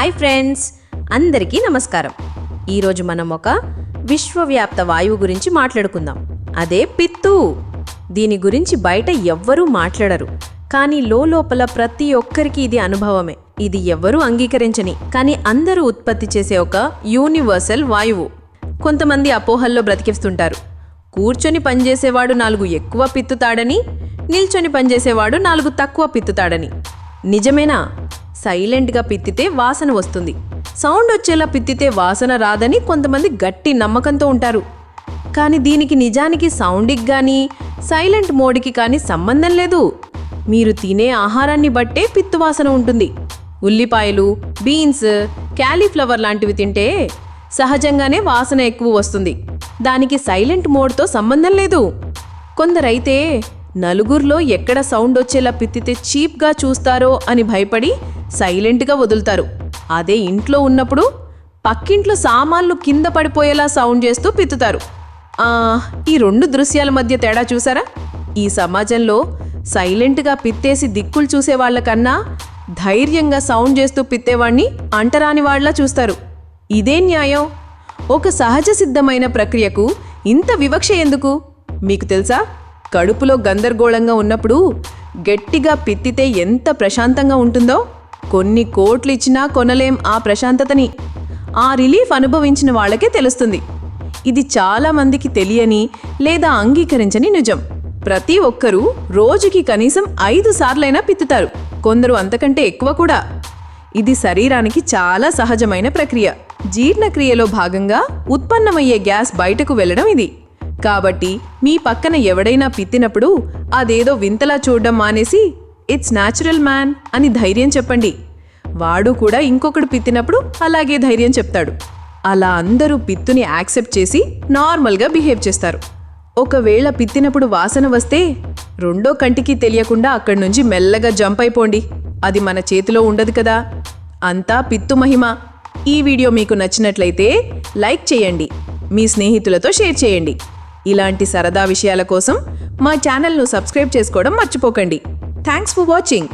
Hi friends అందరికీ నమస్కారం. ఈరోజు మనం ఒక విశ్వవ్యాప్త వాయువు గురించి మాట్లాడుకుందాం. అదే పిత్తు. దీని గురించి బయట ఎవ్వరూ మాట్లాడరు. కానీ లోపల ప్రతి ఒక్కరికి ఇది అనుభవమే. ఇది ఎవ్వరూ అంగీకరించని కానీ అందరూ ఉత్పత్తి చేసే ఒక యూనివర్సల్ వాయువు. కొంతమంది అపోహల్లో బ్రతికిస్తుంటారు. కూర్చొని పనిచేసేవాడు నాలుగు ఎక్కువ పిత్తుతాడని నిల్చొని పనిచేసేవాడు నాలుగు తక్కువ పిత్తుతాడని నిజమేనా? సైలెంట్గా పిత్తితే వాసన వస్తుంది. సౌండ్ వచ్చేలా పిత్తితే వాసన రాదని కొంతమంది గట్టి నమ్మకంతో ఉంటారు. కానీ దీనికి నిజానికి సౌండ్కి కానీ సైలెంట్ మోడ్కి కానీ సంబంధం లేదు. మీరు తినే ఆహారాన్ని బట్టే పిత్తు వాసన ఉంటుంది. ఉల్లిపాయలు బీన్స్ క్యాలీఫ్లవర్ లాంటివి తింటే సహజంగానే వాసన ఎక్కువ వస్తుంది. దానికి సైలెంట్ మోడ్తో సంబంధం లేదు. కొందరైతే నలుగురిలో ఎక్కడ సౌండ్ వచ్చేలా పిత్తితే చీప్గా చూస్తారో అని భయపడి సైలెంట్గా వదులుతారు. అదే ఇంట్లో ఉన్నప్పుడు పక్కింట్లో సామాన్లు కింద పడిపోయేలా సౌండ్ చేస్తూ పిత్తుతారు ఈ రెండు దృశ్యాల మధ్య తేడా చూసారా? ఈ సమాజంలో సైలెంట్గా పిత్తేసి దిక్కులు చూసేవాళ్ళకన్నా ధైర్యంగా సౌండ్ చేస్తూ పిత్తేవాణ్ణి అంటరాని వాళ్ళ చూస్తారు. ఇదే న్యాయం. ఒక సహజ సిద్ధమైన ప్రక్రియకు ఇంత వివక్ష ఎందుకు? మీకు తెలుసా? కడుపులో గందరగోళంగా ఉన్నప్పుడు గట్టిగా పిత్తితే ఎంత ప్రశాంతంగా ఉంటుందో కొన్ని కోట్లు ఇచ్చినా కొనలేం ఆ ప్రశాంతతని. ఆ రిలీఫ్ అనుభవించిన వాళ్ళకే తెలుస్తుంది. ఇది చాలామందికి తెలియని లేదా అంగీకరించని నిజం. ప్రతి ఒక్కరూ రోజుకి కనీసం ఐదు సార్లైనా పిత్తుతారు. కొందరు అంతకంటే ఎక్కువ కూడా. ఇది శరీరానికి చాలా సహజమైన ప్రక్రియ. జీర్ణక్రియలో భాగంగా ఉత్పన్నమయ్యే గ్యాస్ బయటకు వెళ్ళడం ఇది. కాబట్టి మీ పక్కన ఎవడైనా పిత్తినప్పుడు అదేదో వింతలా చూడడం మానేసి ఇట్స్ న్యాచురల్ మ్యాన్ అని ధైర్యం చెప్పండి. వాడు కూడా ఇంకొకడు పిత్తినప్పుడు అలాగే ధైర్యం చెప్తాడు. అలా అందరూ పిత్తుని యాక్సెప్ట్ చేసి నార్మల్గా బిహేవ్ చేస్తారు. ఒకవేళ పిత్తినప్పుడు వాసన వస్తే రెండో కంటికి తెలియకుండా అక్కడి నుంచి మెల్లగా జంప్ అయిపోండి. అది మన చేతిలో ఉండదు కదా. అంతా పిత్తు మహిమ. ఈ వీడియో మీకు నచ్చినట్లయితే లైక్ చేయండి. మీ స్నేహితులతో షేర్ చేయండి. ఇలాంటి సరదా విషయాల కోసం మా ఛానల్ను సబ్స్క్రైబ్ చేసుకోవడం మర్చిపోకండి. Thanks for watching